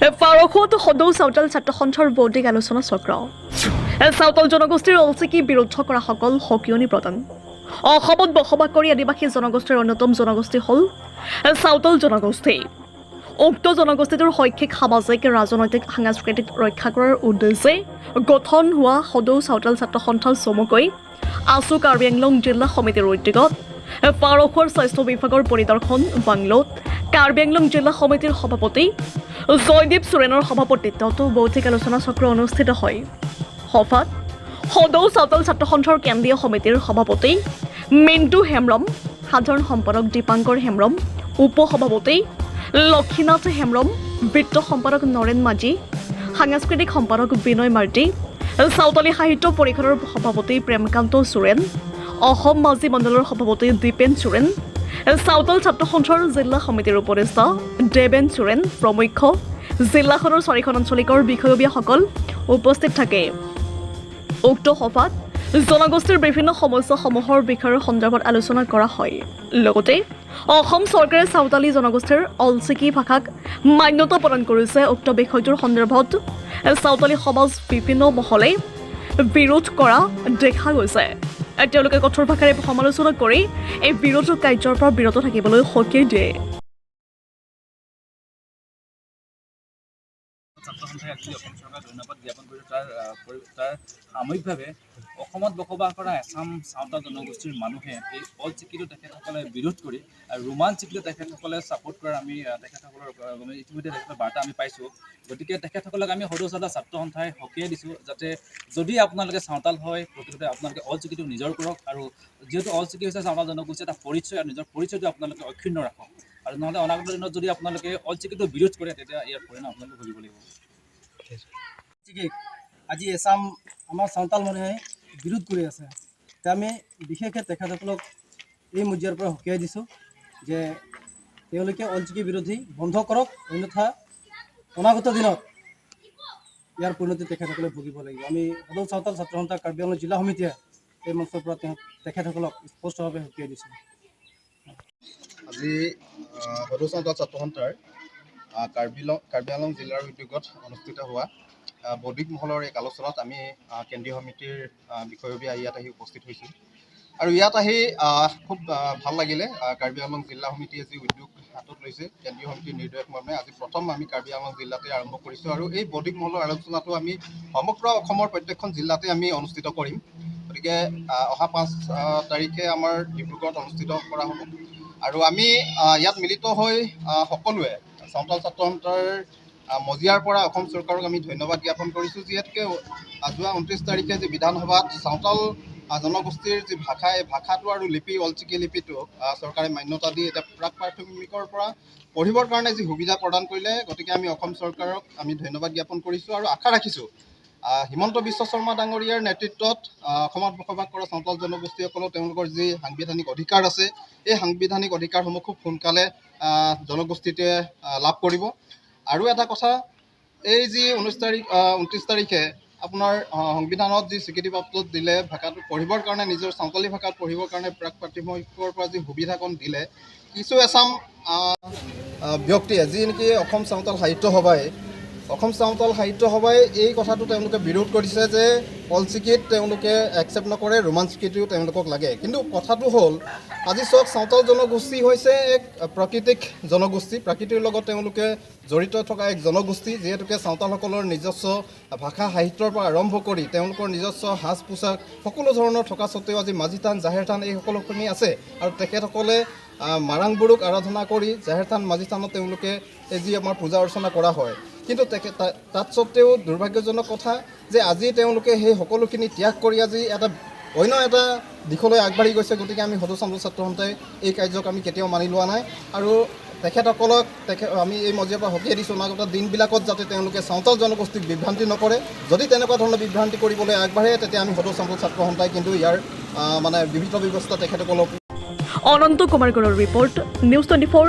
পাৰসত সদৌ চাওতাল ছাত্ৰ সন্থাৰ বৌদ্ধিক আলোচনা চক্ৰ চাওতাল জনগোষ্ঠীৰ অলচিকি বিৰুদ্ধ কৰাসকল সকিয়নি প্ৰদান অসমত বসবাস কৰি আদিবাসী জনগোষ্ঠীৰ অন্যতম জনগোষ্ঠী হ'ল চাওতাল জনগোষ্ঠী উক্ত জনগোষ্ঠীটোৰ শৈক্ষিক সামাজিক ৰাজনৈতিক সাংস্কৃতিক ৰক্ষা কৰাৰ উদ্দেশ্যে গঠন হোৱা সদৌ চাওতাল ছাত্ৰ সন্থা চমুকৈ আছু কাৰ্বি আংলং জিলা সমিতিৰ উদ্যোগত পাৰসুৱাৰ স্বাস্থ্য বিভাগৰ পৰিদৰ্শন, বাংলোত। কাৰ্বি আংলং জিলা সমিতিৰ সভাপতি, জয়দীপ সোৰেনৰ সভাপতিত্বত বৌদ্ধিক আলোচনা চক্ৰ অনুষ্ঠিত হয়। সভাত সদৌ চাওতাল ছাত্ৰ সন্থাৰ কেন্দ্ৰীয় সমিতিৰ সভাপতি, মিণ্টু হেমব্ৰম সাধাৰণ সম্পাদক দীপাংকৰ হেমব্ৰম উপ সভাপতি লক্ষীনাথ হেমব্ৰম বিত্ত সম্পাদক নৰেন মাঝি, সাংস্কৃতিক সম্পাদক বিনয় মাৰ্টি চাওতালী সাহিত্য পৰিষদৰ সভাপতি প্ৰেমকান্ত চোৰেন অসম মাঝি মণ্ডলৰ সভাপতি দীপেন চোৰেন চাওতাল ছাত্ৰ সন্থাৰ জিলা সমিতিৰ উপদেষ্টা দেৱেন চোৰেন প্ৰমুখ্য। জিলাখনৰ চাৰিখন আঞ্চলিকৰ বিষয়ববীয়াসকল উপস্থিত থাকে। উক্ত সভাত জনগোষ্ঠীৰ বিভিন্ন সমস্যাসমূহৰ বিষয়ৰ সন্দৰ্ভত আলোচনা কৰা হয়। লগতে অসম চৰকাৰে চাওতালী জনগোষ্ঠীৰ অলচিকি ভাষাক মান্যতা প্ৰদান কৰিছে উক্ত বিষয়টোৰ সন্দৰ্ভত চাওতালী সমাজ বিভিন্ন মহলে বিৰোধ কৰা দেখা গৈছে। তেওঁলোকে কঠোৰ ভাষাৰে সমালোচনা কৰি এই বিৰোধ কাৰ্যৰ পৰা বিৰত থাকিবলৈ সকীয়াই দিয়ে। ছাত্ৰ সন্থাই আজি অসম ধন্যবাদ জ্ঞাপন কৰিছোঁ তাৰ তাৰ অসমত বসবাস কৰা এছাম চাওতাল জনগোষ্ঠীৰ মানুহে এই চিকিটো তেখেতসকলে বিৰোধ কৰি ৰোমান চিকিটো তেখেতসকলে ছাপোৰ্ট কৰাৰ আমি তেখেতসকলৰ মানে ইতিমধ্যে তেখেতৰ বাৰ্তা আমি পাইছোঁ। গতিকে তেখেতসকলক আমি সদৌ ছাত্ৰ সন্থাই সকীয়াই দিছোঁ যাতে যদি আপোনালোকে চাওতাল হয় প্ৰকৃততে আপোনালোকে অল চিকিটো নিজৰ কৰক আৰু যিহেতু চিকি হৈছে চাওতাল জনগোষ্ঠীৰ এটা পৰিচয় আৰু নিজৰ পৰিচয়টো আপোনালোকে অক্ষুণ্ণ ৰাখক। আৰু নহ'লে অনাগত দিনত যদি আপোনালোকে অল চিকিটো বিৰোধ কৰে তেতিয়া ইয়াৰ পৰিণাম আপোনালোকে ভুগিব লাগিব আজি এছাম আমাৰ চাওতাল মানুহে বিৰোধ কৰি আছে। এতিয়া আমি বিশেষকৈ তেখেতসকলক এই মজিয়াৰ পৰা সকীয়াই দিছোঁ যে তেওঁলোকে অলচিকি বিৰোধী বন্ধ কৰক অন্যথা অনাগত দিনত ইয়াৰ পৰিণতি তেখেতসকলে ভুগিব লাগিব। আমি সদৌ চাওতাল ছাত্ৰ সন্থা কাৰ্বি আংলং জিলা সমিতিয়ে এই মঞ্চৰ পৰা তেওঁ তেখেতসকলক স্পষ্টভাৱে সকীয়াই দিছোঁ। আজি চাওতাল ছাত্ৰ সন্থাৰ কাৰ্বি লং কাৰ্বি আংলং জিলাৰ উদ্যোগত অনুষ্ঠিত হোৱা বৌদ্ধিক মহলৰ এক আলোচনাত আমি কেন্দ্ৰীয় সমিতিৰ আহ, বিষয়ববীয়া ইয়াত আহি উপস্থিত হৈছোঁ আৰু ইয়াত আহি খুব ভাল লাগিলে কাৰ্বি আংলং জিলা সমিতিয়ে যি উদ্যোগ হাতত লৈছে কেন্দ্ৰীয় সমিতিৰ নিৰ্দেশ মৰ্মে আজি প্ৰথম আমি কাৰ্বি আংলং জিলাতে আৰম্ভ কৰিছোঁ আৰু এই বৌদ্ধিক মহলৰ আলোচনাটো আমি সমগ্ৰ অসমৰ প্ৰত্যেকখন জিলাতে আমি অনুষ্ঠিত কৰিম। গতিকে অহা পাঁচ তাৰিখে আমাৰ ডিব্ৰুগড়ত অনুষ্ঠিত কৰা হ'ব। আৰু আমি ইয়াত মিলিত হৈ সকলোৱে চাওতাল ছাত্ৰ সন্থাৰ মজিয়াৰ পৰা অসম চৰকাৰক আমি ধন্যবাদ জ্ঞাপন কৰিছোঁ যিহেতুকে যোৱা ঊনত্ৰিছ তাৰিখে যি বিধানসভাত চাওতাল জনগোষ্ঠীৰ যি ভাষা এই ভাষাটো আৰু লিপি অলচিকি লিপিটো আহ, চৰকাৰে মান্যতা দি এতিয়া প্ৰাক প্ৰাথমিকৰ পৰা পঢ়িবৰ কাৰণে যি সুবিধা প্ৰদান কৰিলে গতিকে আমি অসম চৰকাৰক আমি ধন্যবাদ জ্ঞাপন কৰিছোঁ আৰু আশা ৰাখিছোঁ হিমন্ত বিশ্ব শৰ্মা ডাঙৰীয়াৰ নেতৃত্বত অসমত বসবাস কৰা চাওতাল জনগোষ্ঠীসকলেও তেওঁলোকৰ যি সাংবিধানিক অধিকাৰ আছে এই সাংবিধানিক অধিকাৰসমূহ খুব সোনকালে জনগোষ্ঠীটোৱে লাভ কৰিব। আৰু এটা কথা, এই যি ঊনৈছ তাৰিখ ঊনত্ৰিছ তাৰিখে আপোনাৰ সংবিধানত যি স্বীকৃতিপ্ৰাপ্ত দিলে ভাষাটো পঢ়িবৰ কাৰণে, নিজৰ চাওতালী ভাষাত পঢ়িবৰ কাৰণে প্ৰাক প্ৰাথমিকৰ পৰা যি সুবিধাকণ দিলে, কিছু এচাম ব্যক্তিয়ে, যি নেকি অসম চাওতাল সাহিত্য সভাই অসম চাওতাল সাহিত্য সভাই এই কথাটো তেওঁলোকে বিৰোধ কৰিছে যে অলচিকিত তেওঁলোকে একচেপ্ট নকৰে ৰোমান চিকিটো তেওঁলোকক লাগে। কিন্তু কথাটো হ'ল, আজি চাওক চাওতাল জনগোষ্ঠী হৈছে এক প্ৰাকৃতিক জনগোষ্ঠী। প্ৰাকৃতিৰ লগত তেওঁলোকে জড়িত থকা এক জনগোষ্ঠী, যিহেতুকে চাওতালসকলৰ নিজস্ব ভাষা সাহিত্যৰ পৰা আৰম্ভ কৰি তেওঁলোকৰ নিজস্ব সাজ পোছাক সকলো ধৰণৰ থকা স্বত্তেও আজি মাঝি থান জাহেৰ থান এই সকলোখিনি আছে। আৰু তেখেতসকলে মাৰাংবুৰুক আৰাধনা কৰি জাহেৰ থান মাঝি থানত তেওঁলোকে এই যি আমাৰ পূজা অৰ্চনা কৰা হয়। কিন্তু তাত স্বত্তেও দুৰ্ভাগ্যজনক কথা যে আজি তেওঁলোকে সেই সকলোখিনি ত্যাগ কৰি আজি এটা অন্য এটা দিশলৈ আগবাঢ়ি গৈছে। গতিকে আমি সদৌ ছাত্ৰ সন্থাই এই কাৰ্যক আমি কেতিয়াও মানি লোৱা নাই। আৰু তেখেতসকলক তেখেত আমি এই মজিয়াৰ পৰা সকীয়াই দিছোঁ। অনাগত দিনবিলাকত যাতে তেওঁলোকে চাওতাল জনগোষ্ঠীক বিভ্ৰান্তি নকৰে। যদি তেনেকুৱা ধৰণৰ বিভ্ৰান্তি কৰিবলৈ আগবাঢ়ে, তেতিয়া আমি সদৌ চামল ছাত্ৰ কিন্তু ইয়াৰ মানে বিহিত ব্যৱস্থা তেখেতসকলক অনন্ত কুমাৰ গড়ৰ নিউজ টুৱেণ্টি ফ'ৰ